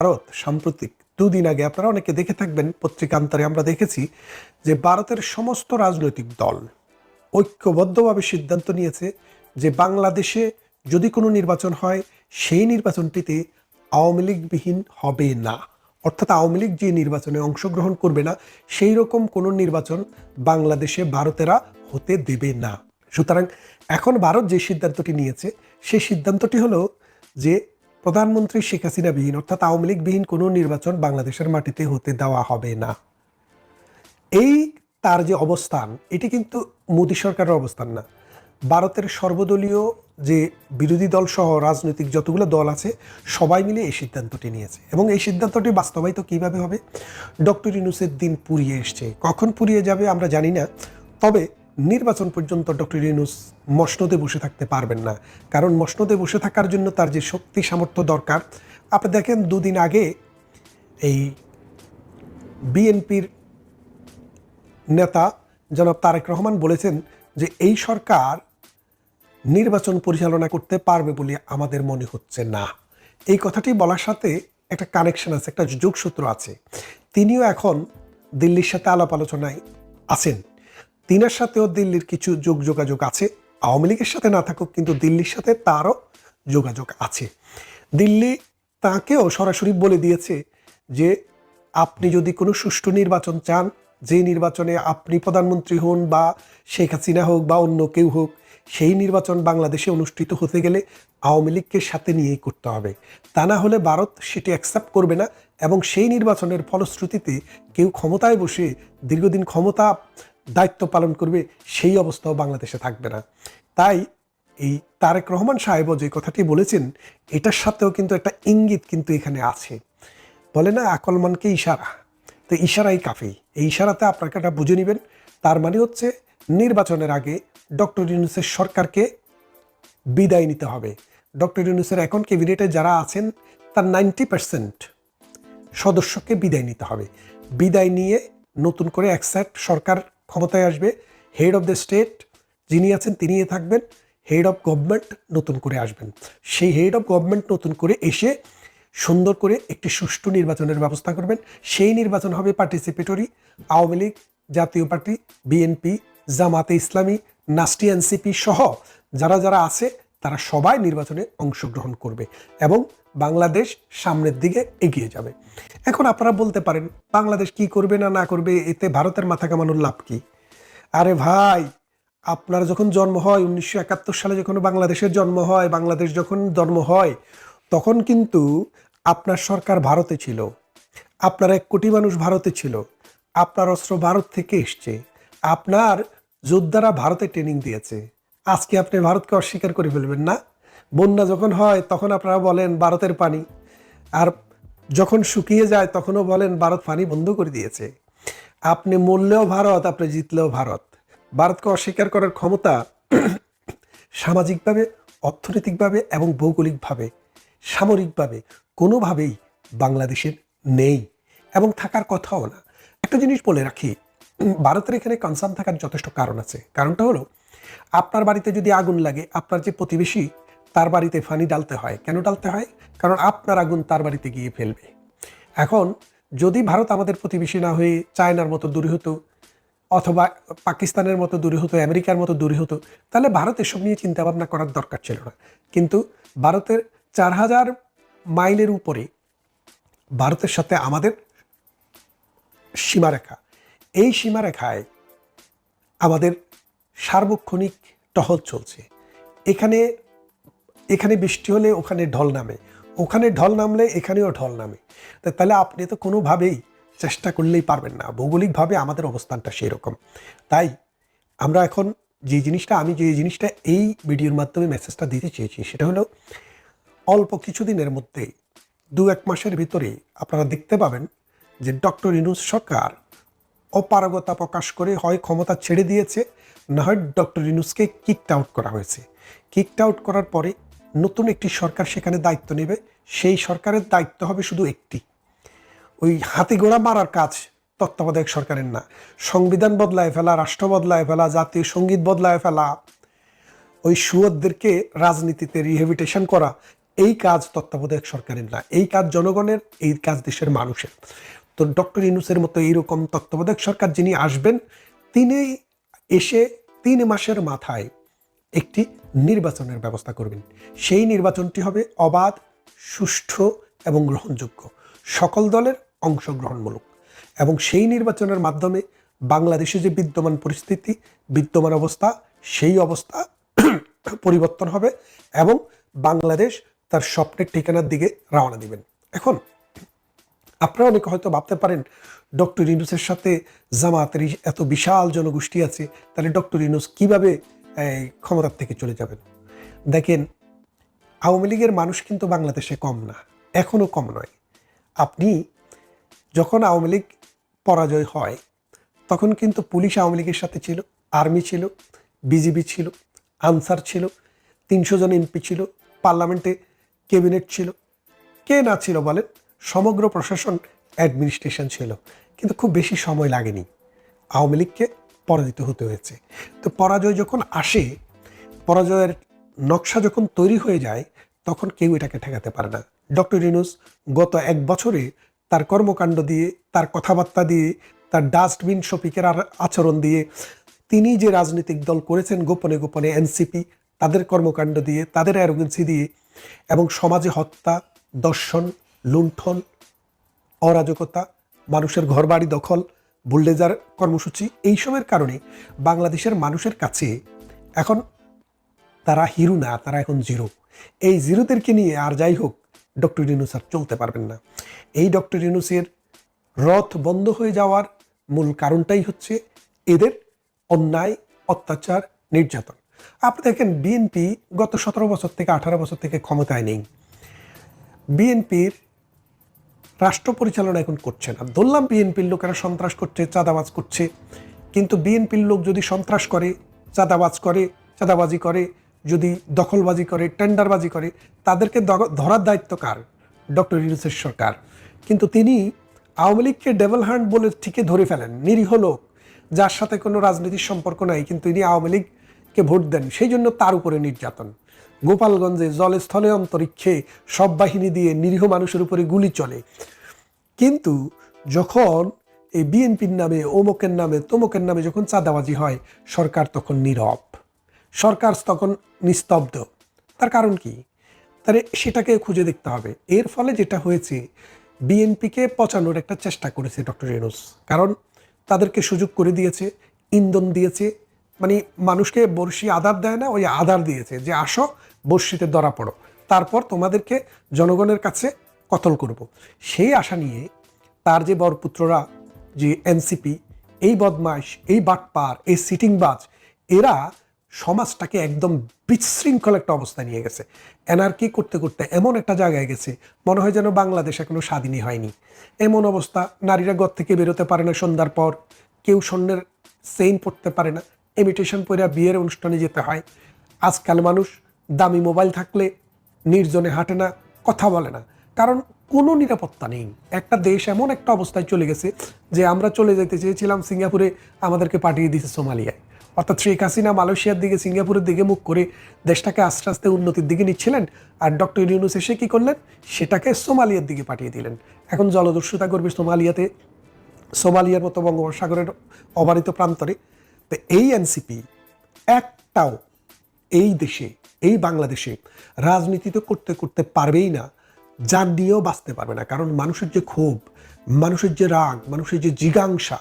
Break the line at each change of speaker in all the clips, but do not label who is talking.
ভারত সাম্প্রতিক দুদিন আগে আপনারা অনেকে দেখে থাকবেন পত্রিকান্তরে আমরা দেখেছি যে ভারতের সমস্ত রাজনৈতিক দল ঐক্যবদ্ধভাবে সিদ্ধান্ত নিয়েছে যে বাংলাদেশে যদি কোনো নির্বাচন হয়, সেই নির্বাচনটিতে আওয়ামী লীগবিহীন হবে না। অর্থাৎ আওয়ামী লীগ যে নির্বাচনে অংশগ্রহণ করবে না, সেই রকম কোনো নির্বাচন বাংলাদেশে ভারতেরা হতে দেবে না। সুতরাং এখন ভারত যে সিদ্ধান্তটি নিয়েছে, সেই সিদ্ধান্তটি হলো যে প্রধানমন্ত্রী শেখ হাসিনাবিহীন অর্থাৎ আওয়ামী লীগবিহীন কোনো নির্বাচন বাংলাদেশের মাটিতে হতে দেওয়া হবে না। এই তার যে অবস্থান, এটি কিন্তু মোদী সরকারের অবস্থান না। ভারতের সর্বদলীয় যে বিরোধী দল সহ রাজনৈতিক যতগুলো দল আছে, সবাই মিলে এই সিদ্ধান্তটি নিয়েছে। এবং এই সিদ্ধান্তটি বাস্তবায়িত কীভাবে হবে? ডক্টর ইনুসের দিন পুরিয়ে এসছে। কখন পুরিয়ে যাবে আমরা জানি না। তবে নির্বাচন পর্যন্ত ডক্টর ইনুস মসনদে বসে থাকতে পারবেন না। কারণ মসনদে বসে থাকার জন্য তার যে শক্তি সামর্থ্য দরকার, আপনি দেখেন দুদিন আগে এই বিএনপির নেতা জনাব তারেক রহমান বলেছেন যে এই সরকার নির্বাচন পরিচালনা করতে পারবে বলে আমাদের মনে হচ্ছে না। এই কথাটি বলার সাথে একটা কানেকশন আছে, একটা যোগসূত্র আছে। তিনিও এখন দিল্লির সাথে আলাপ আলোচনায় আছেন। তিনার সাথেও দিল্লির কিছু যোগ যোগাযোগ আছে। আওয়ামী লীগের সাথে না থাকুক, কিন্তু দিল্লির সাথে তারও যোগাযোগ আছে। দিল্লি তাকেও সরাসরি বলে দিয়েছে যে, আপনি যদি কোনো সুষ্ঠু নির্বাচন চান, যে নির্বাচনে আপনি প্রধানমন্ত্রী হন বা শেখ হাসিনা হোক বা অন্য কেউ হোক, সেই নির্বাচন বাংলাদেশে অনুষ্ঠিত হতে গেলে আওয়ামী লীগকে সাথে নিয়েই করতে হবে। তা না হলে ভারত সেটি অ্যাকসেপ্ট করবে না এবং সেই নির্বাচনের ফলশ্রুতিতে কেউ ক্ষমতায় বসে দীর্ঘদিন ক্ষমতা দায়িত্ব পালন করবে, সেই অবস্থাও বাংলাদেশে থাকবে না। তাই এই তারেক রহমান সাহেবও যে কথাটি বলেছেন, এটার সাথেও কিন্তু একটা ইঙ্গিত কিন্তু এখানে আছে। বলে না আকলমানকে ইশারা। তো ইশারাই কাফি। এই ইশারাতে আপনাকে এটা বুঝে নেবেন। তার মানে হচ্ছে, নির্বাচনের আগে ডক্টর ইউনুসের সরকারকে বিদায় নিতে হবে। ডক্টর ইউনুসের এখন ক্যাবিনেটে যারা আছেন, তার নাইনটি পার্সেন্ট সদস্যকে বিদায় নিতে হবে। বিদায় নিয়ে নতুন করে একসাথ সরকার ক্ষমতায় আসবে। হেড অফ দ্য স্টেট যিনি আছেন, তিনিই থাকবেন। হেড অফ গভর্নমেন্ট নতুন করে আসবেন। সেই হেড অফ গভর্নমেন্ট নতুন করে এসে সুন্দর করে একটি সুষ্ঠু নির্বাচনের ব্যবস্থা করবেন। সেই নির্বাচন হবে পার্টিসিপেটরি আওয়ামী লীগ, জাতীয় পার্টি বিএনপি জামাতে ইসলামী নাস্টি এনসিপি সহ যারা যারা আছে, তারা সবাই নির্বাচনে অংশগ্রহণ করবে। এবং বাংলাদেশ সামনের দিকে এগিয়ে যাবে। এখন আপনারা বলতে পারেন, বাংলাদেশ কি করবে না না করবে, এতে ভারতের মাথা কামানোর লাভ কি? আরে ভাই, আপনার যখন জন্ম হয়, উনিশশো একাত্তর সালে যখন বাংলাদেশের জন্ম হয়, বাংলাদেশ যখন জন্ম হয়, তখন কিন্তু আপনার সরকার ভারতে ছিল। আপনার এক কোটি মানুষ ভারতে ছিল। আপনার অস্ত্র ভারত থেকে এসছে। আপনার যোদ্ধারা ভারতে ট্রেনিং দিয়েছে। আজকে আপনি ভারতকে অস্বীকার করে ফেলবেন না? বন্যা যখন হয়, তখন আপনারা বলেন, ভারতের পানি। আর যখন শুকিয়ে যায়, তখনও বলেন, ভারত পানি বন্ধ করে দিয়েছে। আপনি মরলেও ভারত, আপনি জিতলেও ভারত। ভারতকে অস্বীকার করার ক্ষমতা সামাজিকভাবে, অর্থনৈতিকভাবে এবং ভৌগোলিকভাবে, সামরিকভাবে কোনোভাবেই বাংলাদেশের নেই এবং থাকার কথাও না। একটা জিনিস বলে রাখি, ভারতের এখানে কনসার্ন থাকার যথেষ্ট কারণ আছে। কারণটা হলো, আপনার বাড়িতে যদি আগুন লাগে, আপনার যে প্রতিবেশী তার বাড়িতে ফানি ডালতে হয়। কেন ডালতে হয়? কারণ আপনার আগুন তার বাড়িতে গিয়ে ফেলবে। এখন, যদি ভারত আমাদের প্রতিবেশী না হয়ে চায়নার মতো দূরে হতো, অথবা পাকিস্তানের মতো দূরে হতো, আমেরিকার মতো দূরে হতো, তাহলে ভারত এসব নিয়ে চিন্তা ভাবনা করার দরকার ছিল না। কিন্তু ভারতের চার হাজার মাইলের উপরে ভারতের সাথে আমাদের সীমারেখা। এই সীমারেখায় আমাদের সার্বক্ষণিক টহল চলছে। এখানে এখানে বৃষ্টি হলে ওখানে ঢল নামে। ওখানে ঢল নামলে এখানেও ঢল নামে। তাহলে আপনি তো কোনোভাবেই চেষ্টা করলেই পারবেন না। ভৌগোলিকভাবে আমাদের অবস্থানটা সেই রকম তাই আমরা এখন যে জিনিসটা, আমি যে জিনিসটা এই ভিডিওর মাধ্যমে মেসেজটা দিতে চেয়েছি, সেটা হলো অল্প কিছুদিনের মধ্যে, দু এক মাসের ভিতরে আপনারা দেখতে পাবেন যে ডক্টর ইনুস সরকার অপারগতা প্রকাশ করে হয় ক্ষমতা ছেড়ে দিয়েছে। না হয় ডক্টর ইনুসকে কিকড আউট করা হয়েছে। কিকড আউট করার পরে নতুন একটি সরকার সেখানে দায়িত্ব নেবে, সেই সরকারের দায়িত্ব হবে শুধু একটি। ওই হাতি ঘোড়া মারার কাজ তত্ত্বাবধায়ক সরকারের না। সংবিধান বদলায় ফেলা, রাষ্ট্র বদলায় ফেলা, জাতীয় সংগীত বদলায় ফেলা, ওই সুয়দদেরকে রাজনীতিতে রিহেবিটেশন করা, এই কাজ তত্ত্বাবধায়ক সরকারের না। এই কাজ জনগণের, এই কাজ দেশের মানুষের। তো ডক্টর ইনুসের মতো এইরকম তত্ত্বাবধায়ক সরকার যিনি আসবেন তিনি এসে তিন মাসের মাথায় একটি নির্বাচনের ব্যবস্থা করবেন। সেই নির্বাচনটি হবে অবাধ, সুষ্ঠু এবং গ্রহণযোগ্য। সকল দলের অংশগ্রহণমূলক। এবং সেই নির্বাচনের মাধ্যমে বাংলাদেশে যে বিদ্যমান পরিস্থিতি, বিদ্যমান অবস্থা, সেই অবস্থা পরিবর্তন হবে এবং বাংলাদেশ তার স্বপ্নের ঠিকানার দিকে রওনা দিবেন। এখন, আপনারা অনেকে হয়তো ভাবতে পারেন, ডক্টর ইনুসের সাথে জামাতের এত বিশাল জনগোষ্ঠী আছে, তাহলে ডক্টর ইনুস কীভাবে এই, ক্ষমতার থেকে চলে যাবেন। দেখেন আওয়ামী লীগের মানুষ কিন্তু বাংলাদেশে কম না এখনও কম নয়। আপনি যখন আওয়ামী লীগ পরাজয় হয় তখন কিন্তু পুলিশ আওয়ামী লীগের সাথে ছিল আর্মি ছিল বিজিবি ছিল আনসার ছিল তিনশো জন এমপি ছিল পার্লামেন্টে ক্যাবিনেট ছিল কে না ছিল বলেন সমগ্র প্রশাসন অ্যাডমিনিস্ট্রেশন ছিল। কিন্তু খুব বেশি সময় লাগেনি। আওয়ামী লীগকে পরাজিত হতে হয়েছে। তো পরাজয় যখন আসে, পরাজয়ের নকশা যখন তৈরি হয়ে যায়, তখন কেউ এটাকে ঠেকাতে পারে না। ডক্টর ইনুস গত এক বছরে তার কর্মকাণ্ড দিয়ে, তার কথাবার্তা দিয়ে, তার ডাস্টবিন শপিকের আচরণ দিয়ে, তিনি যে রাজনৈতিক দল করেছেন গোপনে গোপনে, এনসিপি, তাদের কর্মকাণ্ড দিয়ে, তাদের অ্যারোগেন্সি দিয়ে, এবং সমাজে হত্যা, দর্শন, লুণ্ঠন, অরাজকতা, মানুষের ঘরবাড়ি দখল বুলডেজার কর্মসূচি এইসবের কারণে বাংলাদেশের মানুষের কাছে এখন তারা হিরো না, তারা এখন জিরো। এই জিরোদেরকে নিয়ে আর যাই হোক, ডক্টর ইউনুস আর চলতে পারবেন না। এই ডক্টর ইউনুসের রথ বন্ধ হয়ে যাওয়ার মূল কারণটাই হচ্ছে এদের অন্যায়, অত্যাচার, নির্যাতন। আপনি দেখেন, বিএনপি গত সতেরো বছর থেকে আঠারো বছর থেকে ক্ষমতায় নেই। বিএনপির রাষ্ট্র পরিচালনা এখন করছে না। ধরলাম বিএনপির লোকেরা সন্ত্রাস করছে, চাঁদাবাজ করছে। কিন্তু বিএনপির লোক যদি সন্ত্রাস করে, চাঁদাবাজ করে, চাঁদাবাজি করে, যদি দখলবাজি করে, টেন্ডারবাজি করে, তাদেরকে ধরার দায়িত্ব কার? ডক্টর ইউনুসের সরকার। কিন্তু তিনি আওয়ামী লীগকে ডেভেল হ্যান্ড বলে ঠিকই ধরে ফেলেন, নিরীহ লোক, যার সাথে কোনো রাজনীতির সম্পর্ক নাই, কিন্তু ইনি আওয়ামী লীগকে ভোট দেন। সেই জন্য তার উপরে নির্যাতন। গোপালগঞ্জে জলে স্থলে অন্তরিক্ষে সব বাহিনী দিয়ে নিরীহ মানুষের উপরে গুলি চলে। কিন্তু যখন এই বিএনপির নামে, অমুকের নামে, তমুকের নামে যখন চাঁদাবাজি হয়, সরকার তখন নীরব। সরকার তখন নিস্তব্ধ। তার কারণ কি? তাহলে সেটাকে খুঁজে দেখতে হবে। এর ফলে যেটা হয়েছে, বিএনপিকে পচানোর একটা চেষ্টা করেছে ডক্টর ইউনুস। কারণ তাদেরকে সুযোগ করে দিয়েছে, ইন্ধন দিয়েছে মানে মানুষকে বর্ষি আধার দেয় না, ওই আধার দিয়েছে যে আসো বর্ষিতে ধরা পড়ো। তারপর তোমাদেরকে জনগণের কাছে কতল করব। সেই আশা নিয়ে তার যে বরপুত্ররা, যে এনসিপি, এই বদমাইশ, এই বাটপার, এই সিটিং সিটিংবাজ, এরা সমাজটাকে একদম বিশৃঙ্খল একটা অবস্থায় নিয়ে গেছে। এনআরকি করতে করতে এমন একটা জায়গায় গেছে, মনে হয় যেন বাংলাদেশ এখনও স্বাধীনই হয়নি। এমন অবস্থা, নারীরা ঘর থেকে বেরোতে পারে না সন্ধ্যার পর, কেউ স্বর্ণের চেইন পড়তে পারে না। ইমিটেশন পরে বিয়ের অনুষ্ঠানে যেতে হয়। আজকাল মানুষ দামি মোবাইল থাকলে নির্জনে হাঁটে না, কথা বলে না। কারণ কোনো নিরাপত্তা নেই। একটা দেশ এমন একটা অবস্থায় চলে গেছে যে আমরা চলে যেতে চেয়েছিলাম সিঙ্গাপুরে, আমাদেরকে পাঠিয়ে দিয়েছে সোমালিয়ায়। অর্থাৎ শেখ হাসিনা মালয়েশিয়ার দিকে, সিঙ্গাপুরের দিকে মুখ করে দেশটাকে আস্তে আস্তে উন্নতির দিকে নিচ্ছিলেন আর ডক্টর ইউনুস এসে কী করলেন? সেটাকে সোমালিয়ার দিকে পাঠিয়ে দিলেন। এখন জলদস্যুতা করবে সোমালিয়াতে, সোমালিয়ার মতো বঙ্গোপসাগরের অবারিত প্রান্তরে তো এই এনসিপি একটাও এই দেশে, এই বাংলাদেশে রাজনীতি তো করতে করতে পারবেই না, যার নিয়েও বাঁচতে পারবে না। কারণ মানুষের যে ক্ষোভ, মানুষের যে রাগ, মানুষের যে জিজ্ঞাংসা,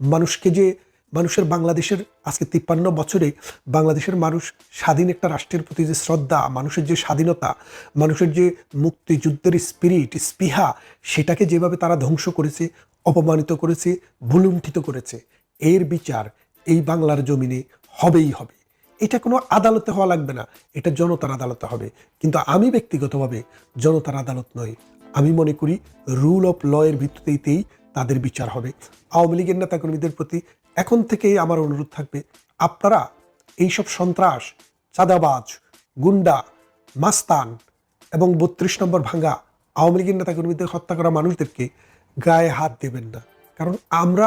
মানুষকে যে, মানুষের বাংলাদেশের আজকে তিপ্পান্ন বছরে বাংলাদেশের মানুষ স্বাধীন একটা রাষ্ট্রের প্রতি যে শ্রদ্ধা, মানুষের যে স্বাধীনতা, মানুষের যে মুক্তিযুদ্ধের স্পিরিট স্পৃহা, সেটাকে যেভাবে তারা ধ্বংস করেছে, অপমানিত করেছে, ভুলুণ্ঠিত করেছে, এর বিচার এই বাংলার জমিনে হবেই হবে। এটা কোনো আদালতে হওয়া লাগবে না, এটা জনতার আদালতে হবে। কিন্তু আমি ব্যক্তিগতভাবে জনতার আদালত নয় আমি মনে করি রুল অফ ল এর ভিত্তিতেই তাদের বিচার হবে। আওয়ামী লীগের নেতাকর্মীদের প্রতি এখন থেকেই আমার অনুরোধ থাকবে, আপনারা এইসব সন্ত্রাস, চাঁদাবাজ, গুন্ডা, মাস্তান এবং বত্রিশ নম্বর ভাঙ্গা আওয়ামী লীগের নেতাকর্মীদের হত্যা করা মানুষদেরকে গায়ে হাত দেবেন না। কারণ আমরা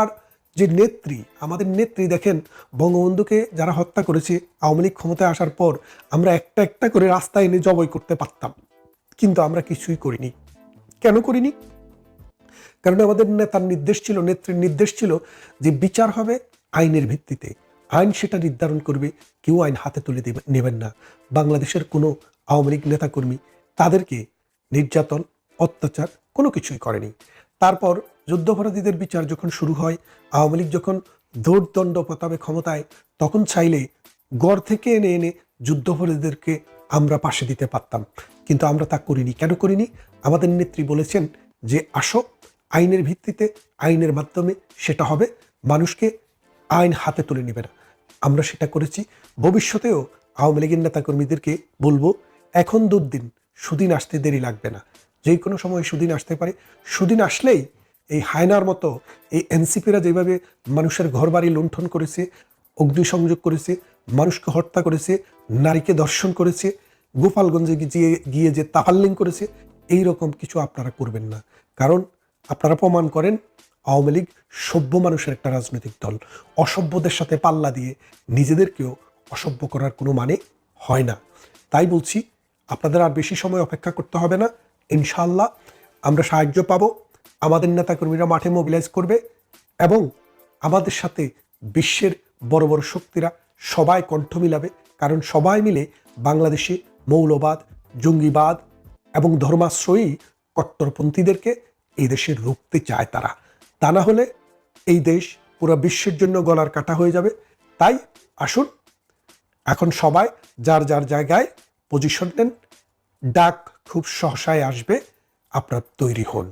যে নেত্রী, আমাদের নেত্রী দেখেন, বঙ্গবন্ধুকে যারা হত্যা করেছে, আওয়ামী লীগ ক্ষমতায় আসার পর আমরা একটা একটা করে রাস্তায় এনে জবই করতে পারতাম। কিন্তু আমরা কিছুই করিনি। কেন করিনি? কারণ আমাদের নেতার নির্দেশ ছিল, নেত্রীর নির্দেশ ছিল যে বিচার হবে আইনের ভিত্তিতে। আইন সেটা নির্ধারণ করবে, কেউ আইন হাতে তুলে দেবে, নেবেন না। বাংলাদেশের কোনো আওয়ামী লীগ নেতাকর্মী তাদেরকে নির্যাতন, অত্যাচার কোনো কিছুই করেনি। তারপর যুদ্ধাপরাধীদের বিচার যখন শুরু হয়, আওয়ামী লীগ যখন দৌড়দণ্ড প্রতাপে ক্ষমতায়, তখন চাইলে গড় থেকে এনে এনে যুদ্ধাপরাধীদেরকে আমরা পাশে দিতে পারতাম। কিন্তু আমরা তা করিনি। কেন করিনি? আমাদের নেত্রী বলেছেন যে, আসো, আইনের ভিত্তিতে, আইনের মাধ্যমে সেটা হবে। মানুষকে আইন হাতে তুলে নেবে না। আমরা সেটা করেছি। ভবিষ্যতেও আওয়ামী লীগের নেতাকর্মীদেরকে বলব, এখন দুদিন সুদিন আসতে দেরি লাগবে না। যে কোনো সময় সুদিন আসতে পারে। সুদিন আসলেই এই হায়নার মতো এই এনসিপিরা যেভাবে মানুষের ঘরবাড়ি লুণ্ঠন করেছে, অগ্নিসংযোগ করেছে, মানুষকে হত্যা করেছে, নারীকে দর্শন করেছে, গোপালগঞ্জে গিয়ে গিয়ে যে তাফাল্লিং করেছে এই রকম কিছু আপনারা করবেন না। কারণ আপনারা প্রমাণ করেন, আওয়ামী লীগ সভ্য মানুষের একটা রাজনৈতিক দল। অসভ্যদের সাথে পাল্লা দিয়ে নিজেদেরকেও অসভ্য করার কোনো মানে হয় না। তাই বলছি, আপনাদের আর বেশি সময় অপেক্ষা করতে হবে না। ইনশাআল্লাহ, আমরা সাহায্য পাব। আমাদের নেতাকর্মীরা মাঠে মোবিলাইজ করবে এবং আমাদের সাথে বিশ্বের বড় বড় শক্তিরা সবাই কণ্ঠ মিলাবে। কারণ সবাই মিলে বাংলাদেশে মৌলবাদ, জঙ্গিবাদ এবং ধর্মাশ্রয়ী কট্টরপন্থীদেরকে এই দেশে রুখতে চায় তারা। তা না হলে এই দেশ পুরো বিশ্বের জন্য গলার কাটা হয়ে যাবে। তাই আসুন, এখন সবাই যার যার জায়গায় পজিশন নেন। ডাক খুব সহসায় আসবে। আপনার তৈরি হন।